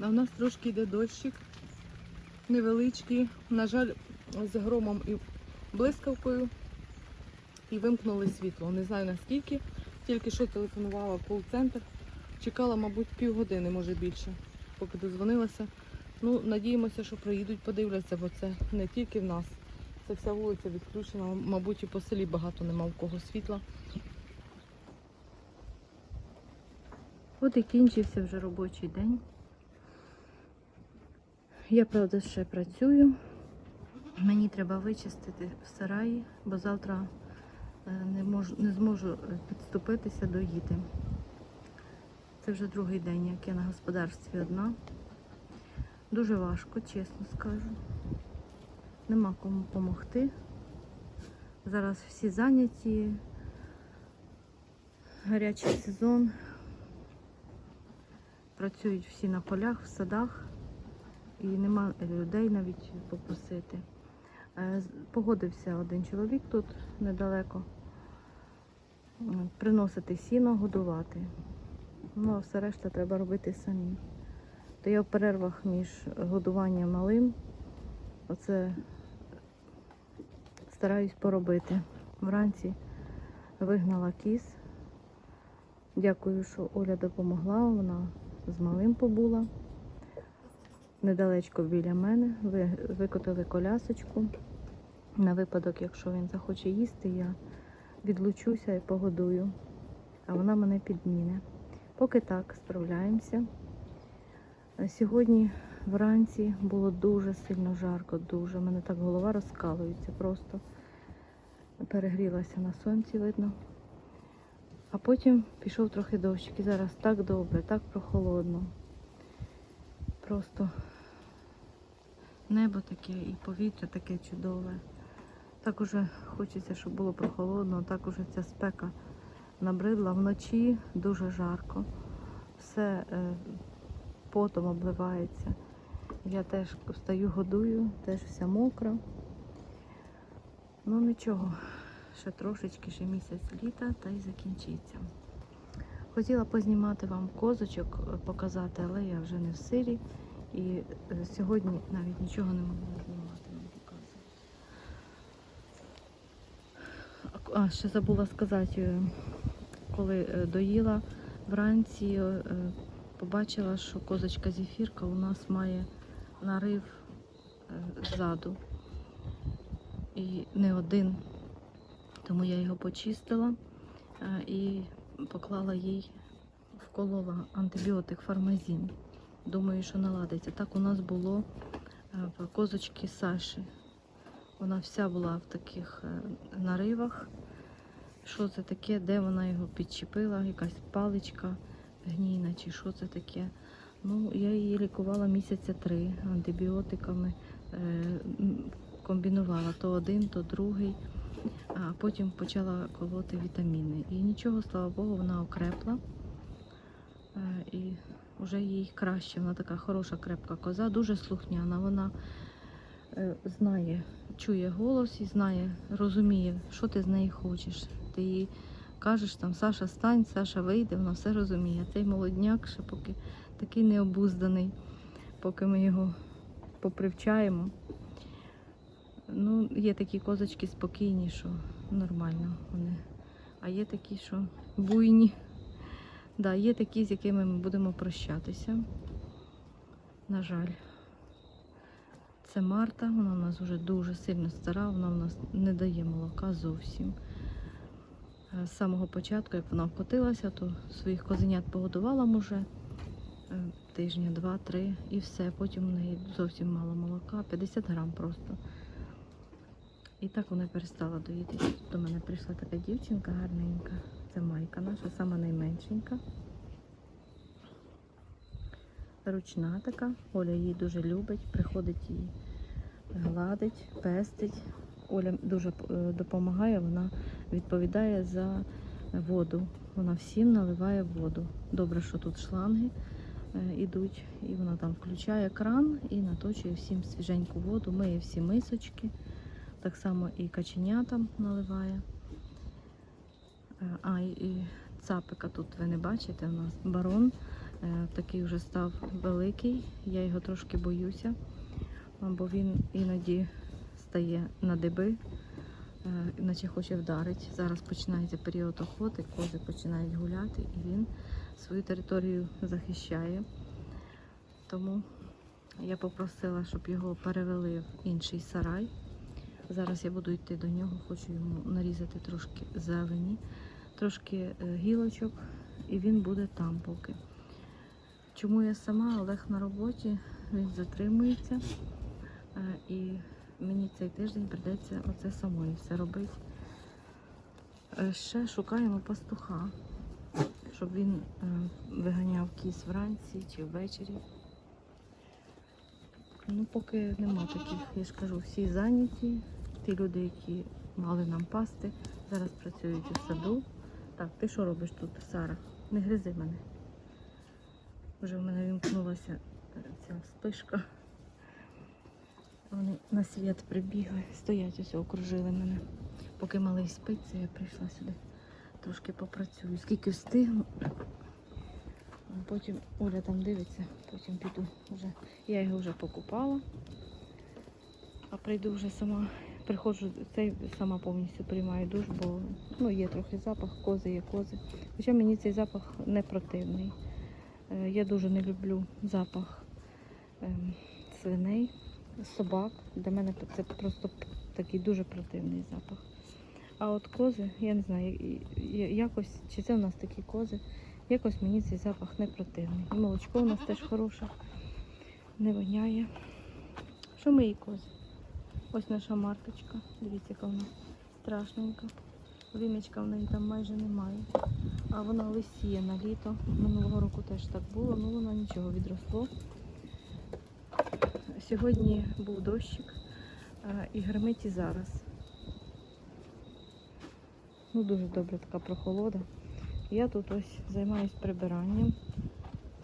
А у нас трошки йде дощик невеличкий. На жаль, з громом і блискавкою. І вимкнули світло. Не знаю наскільки. Тільки що телефонувала в кол-центр. Чекала, мабуть, півгодини, може більше, поки дозвонилася. Ну, надіємося, що приїдуть, подивляться, бо це не тільки в нас. Це вся вулиця відключена. Мабуть, і по селі багато нема в кого світла. От і кінчився вже робочий день. Я, правда, ще працюю. Мені треба вичистити в сараї, бо завтра е, не, можу, не зможу е, підступитися до їди. Це вже другий день, як я на господарстві одна. Дуже важко, чесно скажу. Нема кому допомогти. Зараз всі зайняті. Гарячий сезон. Працюють всі на полях, в садах і нема людей навіть попросити. Е, Погодився один чоловік тут недалеко приносити сіно, годувати. Ну, а все решта треба робити самі. То я в перервах між годуванням малим оце стараюсь поробити. Вранці вигнала кіз. Дякую, що Оля допомогла. Вона з малим побула. Недалечко біля мене. Ви, викотили колясочку. На випадок, якщо він захоче їсти, я відлучуся і погодую. А вона мене підміне. Поки так, справляємося. Сьогодні вранці було дуже сильно жарко, дуже. Мене так голова розкалується просто. Перегрілася на сонці, видно. А потім пішов трохи дощик. І зараз так добре, так прохолодно. Просто небо таке і повітря таке чудове. Так уже хочеться, щоб було прохолодно, так уже ця спека набридла. Вночі дуже жарко. Все е, потом обливається. Я теж встаю, годую, теж вся мокра. Ну нічого, ще трошечки, ще місяць літа та й закінчиться. Хотіла познімати вам козочок, е, показати, але я вже не в силі. І е, сьогодні навіть нічого не могла знімати, вам показувати. А, ще забула сказати, е, коли е, доїла вранці, побачила, що козочка зефірка у нас має нарив ззаду. І не один. Тому я його почистила і поклала їй, вколола антибіотик фармазін. Думаю, що наладиться. Так у нас було е, в козочки Саші. Вона вся була в таких е, наривах. Що це таке, де вона його підчепила, якась паличка гнійна чи що це таке. Ну, я її лікувала місяця три антибіотиками, е, комбінувала то один, то другий, а потім почала колоти вітаміни. І нічого, слава Богу, вона окрепла. І вже їй краще. Вона така хороша, крепка коза, дуже слухняна. Вона е, знає, чує голос і знає, розуміє, що ти з неї хочеш. Ти їй кажеш там Саша, стань, Саша вийде, вона все розуміє. Цей молодняк ще поки такий необузданий, поки ми його попривчаємо. Ну, є такі козочки спокійні, що нормально вони. А є такі, що буйні. Да, є такі, з якими ми будемо прощатися. На жаль. Це Марта, вона у нас вже дуже сильно стара, вона у нас не дає молока зовсім. Е, З самого початку, як вона вкотилася, то своїх козенят погодувала може е, тижня, два-три і все. Потім в неї зовсім мало молока, 50 грам просто. І так вона перестала доїти. До мене прийшла така дівчинка гарненька. Це майка наша, сама найменшенька. Ручна така. Оля її дуже любить, приходить її гладить, пестить. Оля дуже е, допомагає, вона відповідає за воду. Вона всім наливає воду. Добре, що тут шланги е, ідуть, і вона там включає кран і наточує всім свіженьку воду, миє всі мисочки. Так само і каченятам наливає. А, і, і цапика тут ви не бачите, у нас барон Е, Такий вже став великий, я його трошки боюся, бо він іноді стає на диби, е, наче хоче вдарити. Зараз починається період охоти, кози починають гуляти, і він свою територію захищає. Тому я попросила, щоб його перевели в інший сарай. Зараз я буду йти до нього, хочу йому нарізати трошки зелені, трошки е, гілочок, і він буде там поки. Чому я сама? Олег на роботі, він затримується. е, І мені цей тиждень прийдеться оце самої все робити. Е, Ще шукаємо пастуха, щоб він виганяв кіс вранці чи ввечері. Ну, поки нема таких, я ж кажу, всі зайняті. Ті люди, які мали нам пасти, зараз працюють у саду. Так, ти що робиш тут, Сара? Не гризи мене. Вже в мене вімкнулася ця спишка. Вони на світ прибігли, стоять ось окружили мене. Поки малий спить, це я прийшла сюди. Трошки попрацюю. Скільки встигну. Потім Оля там дивиться, потім піду вже. Я його вже покупала. А прийду вже сама. Приходжу цей сама повністю приймаю душ, бо ну, є трохи запах, кози є кози. Хоча мені цей запах не противний. Е, Я дуже не люблю запах ем, свиней, собак. Для мене це просто такий дуже противний запах. А от кози, я не знаю, якось, чи це у нас такі кози, якось мені цей запах не противний. І молочко у нас теж хороше, не воняє. Що мої кози? Ось наша марточка. Дивіться, яка вона страшненька. Вимічка в неї там майже немає. А вона лисіє на літо. Минулого року теж так було, ну воно нічого відросло. Сьогодні був дощик і гримить і зараз. Ну, дуже добре така прохолода. Я тут ось займаюсь прибиранням.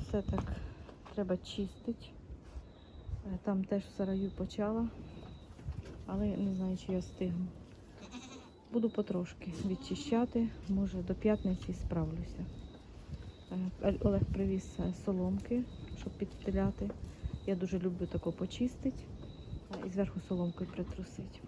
Все так треба чистити. Е, Там теж в сараю почала, але не знаю, чи я встигну. Буду потрошки відчищати, може до п'ятниці справлюся. Е, Олег привіз е, соломки, щоб підстеляти. Я дуже люблю тако почистити е, і зверху соломкою притрусити.